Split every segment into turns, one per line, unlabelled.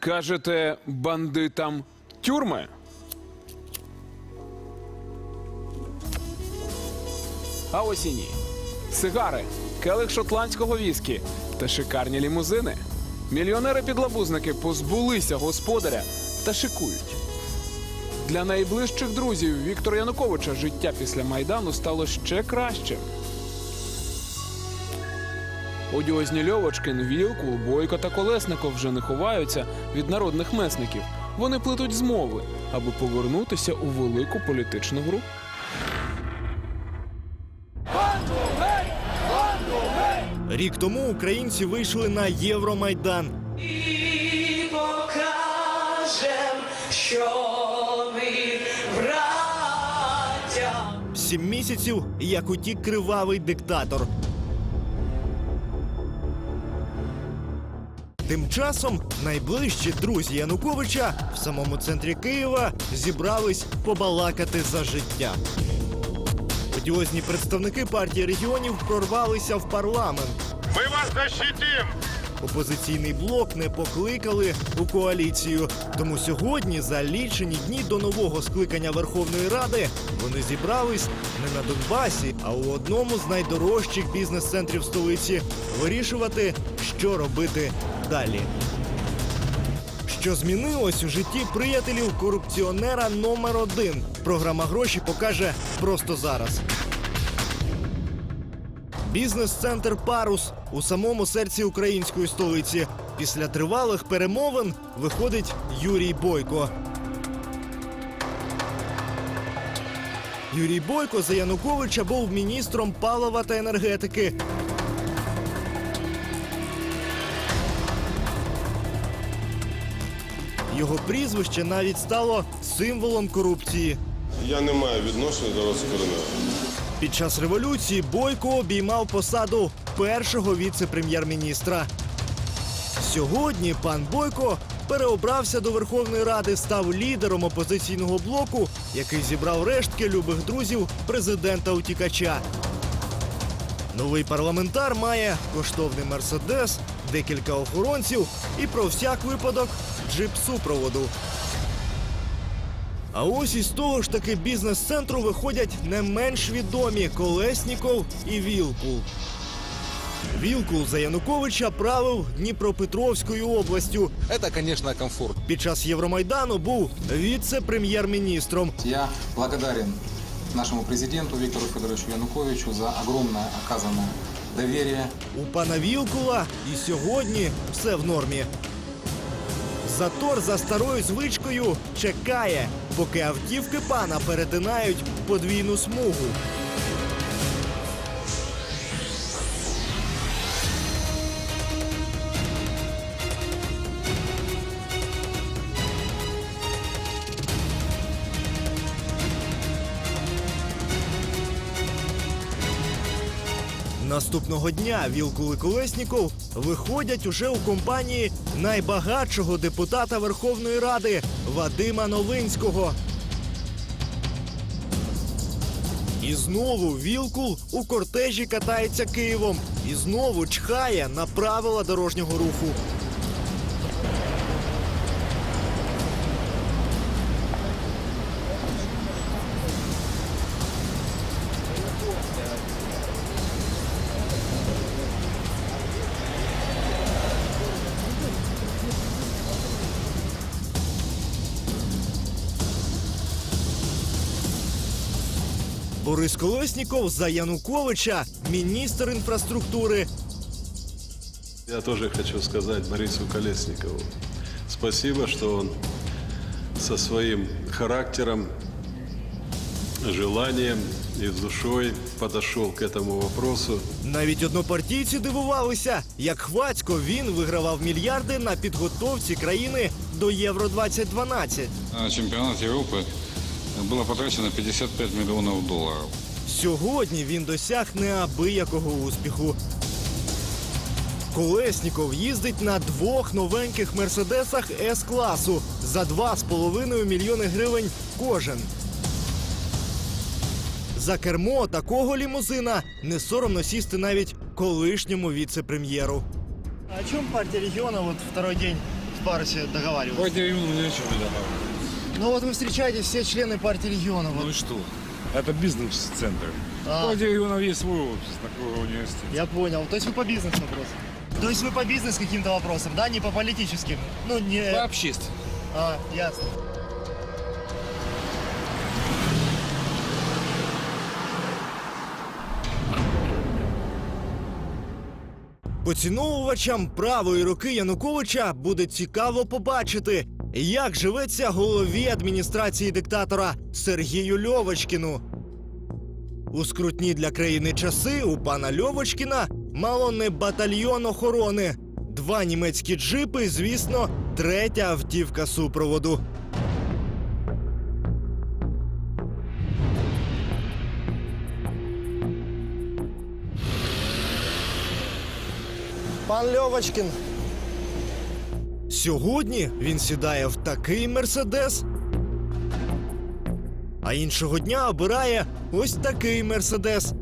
Кажете, бандитам тюрми? А ось і ні. Сигари, келих шотландського віскі та шикарні лімузини. Мільйонери-підлабузники позбулися господаря та шикують. Для найближчих друзів Віктора Януковича життя після майдану стало ще кращим. Одіозні Льовочкин, Вілкул, Бойко та Колесников вже не ховаються від народних месників. Вони плетуть змови, аби повернутися у велику політичну гру.
Рік тому українці вийшли на Євромайдан.
І покажем, що ми браття.
Сім місяців, як утік кривавий диктатор. Тим часом найближчі друзі Януковича в самому центрі Києва зібрались побалакати за життя. Одіозні представники партії регіонів прорвалися в парламент.
Ми вас защитим!
Опозиційний блок не покликали у коаліцію. Тому сьогодні, за лічені дні до нового скликання Верховної Ради, вони зібрались не на Донбасі, а у одному з найдорожчих бізнес-центрів столиці вирішувати, що робити далі. Що змінилось у житті приятелів корупціонера номер один. Програма гроші покаже просто зараз. Бізнес-центр Парус у самому серці української столиці. Після тривалих перемовин виходить Юрій Бойко. Юрій Бойко за Януковича був міністром палива та енергетики. Його прізвище навіть стало символом корупції.
Я не маю відношення до розкоренного.
Під час революції Бойко обіймав посаду першого віце-прем'єр-міністра. Сьогодні пан Бойко переобрався до Верховної Ради, став лідером опозиційного блоку, який зібрав рештки любих друзів президента утікача. Новий парламентар має коштовний мерседес, декілька охоронців і про всяк випадок джип супроводу. А ось із того ж таки бізнес-центру виходять не менш відомі Колесніков і Вілкул. Вілкул за Януковича правив Дніпропетровською областю.
Это, конечно, комфорт.
Під час Євромайдану був віце-прем'єр-міністром.
Я благодарен нашему президенту Виктору Федоровичу Януковичу за огромное оказанное доверие.
У пана Вілкула і сьогодні все в нормі. Затор за старою звичкою чекає, поки автівки пана перетинають подвійну смугу. Наступного дня Вілкул Колесніков виходять уже у компанії найбагатшого депутата Верховної Ради Вадима Новинського. І знову Вілкул у кортежі катається Києвом і знову чхає на правила дорожнього руху. Борис Колесніков за Януковича, міністр інфраструктури.
Я тоже хочу сказать Борису Колесникову спасибо, что он со своим характером, желанием и с душой подошел к этому вопросу.
Навіть однопартійці дивувалися, як хвацько він вигравав мільярди на підготовці країни до Євро 2012
На чемпионат Было потрачено 55 миллионов долларов.
Сьогодні він досяг неабиякого успіху. Колесніков їздить на двох новеньких мерседесах С-класу за 2,5 мільйони гривень кожен. За кермо такого лімузина не соромно сісти навіть колишньому віце-прем'єру. А о чому партія регіону вот второй день в
регионов ни о чем не договаривается.
Ну вот вы встречаетесь все члены партии регионов.
Ну и что? Это бизнес-центр.
А.
Партия регионов есть свой офис, такой университет.
Я понял. То есть вы по бизнес вопросам? То есть вы по бизнес каким-то вопросам, да, не по политическим? Ну, не...
По общественным.
А, ясно. Поціновувачам правої руки Януковича буде цікаво побачити, як живеться голові адміністрації диктатора Сергію Льовочкіну. У скрутні для країни часи у пана Льовочкіна мало не батальйон охорони, два німецькі джипи, звісно, третя автівка супроводу. Пан Льовочкін. Сьогодні він сідає в такий мерседес. А іншого дня обирає ось такий мерседес.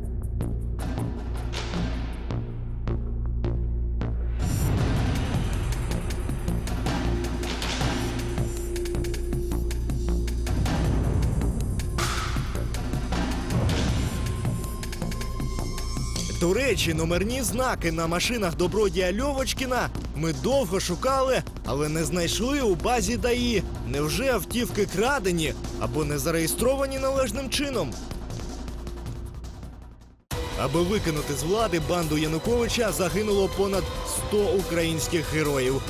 До речі, номерні знаки на машинах добродія Льовочкіна ми довго шукали, але не знайшли у базі ДАІ. Невже автівки крадені або не зареєстровані належним чином? Аби викинути з влади банду Януковича загинуло понад 100 українських героїв.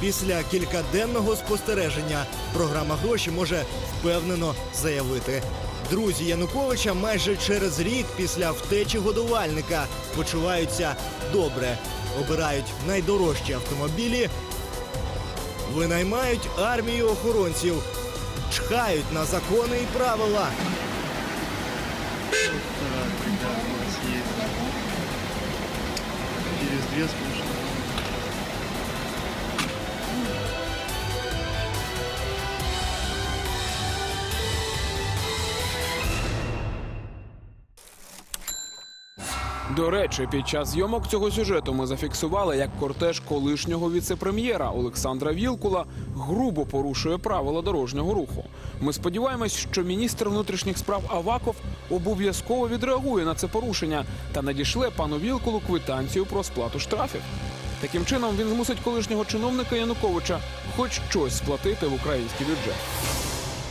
Після кількаденного спостереження програма гроші може впевнено заявити. Друзі Януковича майже через рік після втечі годувальника почуваються добре, обирають найдорожчі автомобілі, винаймають армію охоронців, чхають на закони і правила.
Через две скучно.
До речі, під час зйомок цього сюжету ми зафіксували, як кортеж колишнього віцепрем'єра Олександра Вілкула грубо порушує правила дорожнього руху. Ми сподіваємось, що міністр внутрішніх справ Аваков обов'язково відреагує на це порушення та надішле пану Вілкулу квитанцію про сплату штрафів. Таким чином він змусить колишнього чиновника Януковича хоч щось сплатити в український бюджет.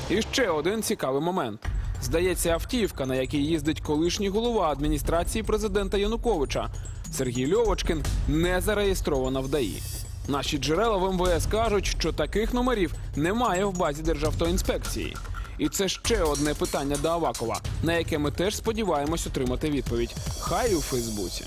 І ще один цікавий момент. Здається, автівка, на якій їздить колишній голова адміністрації президента Януковича Сергій Льовочкин, не зареєстрована в ДАІ. Наші джерела в МВС кажуть, що таких номерів немає в базі Державтоінспекції. І це ще одне питання до Авакова, на яке ми теж сподіваємось отримати відповідь. Хай у Фейсбуці.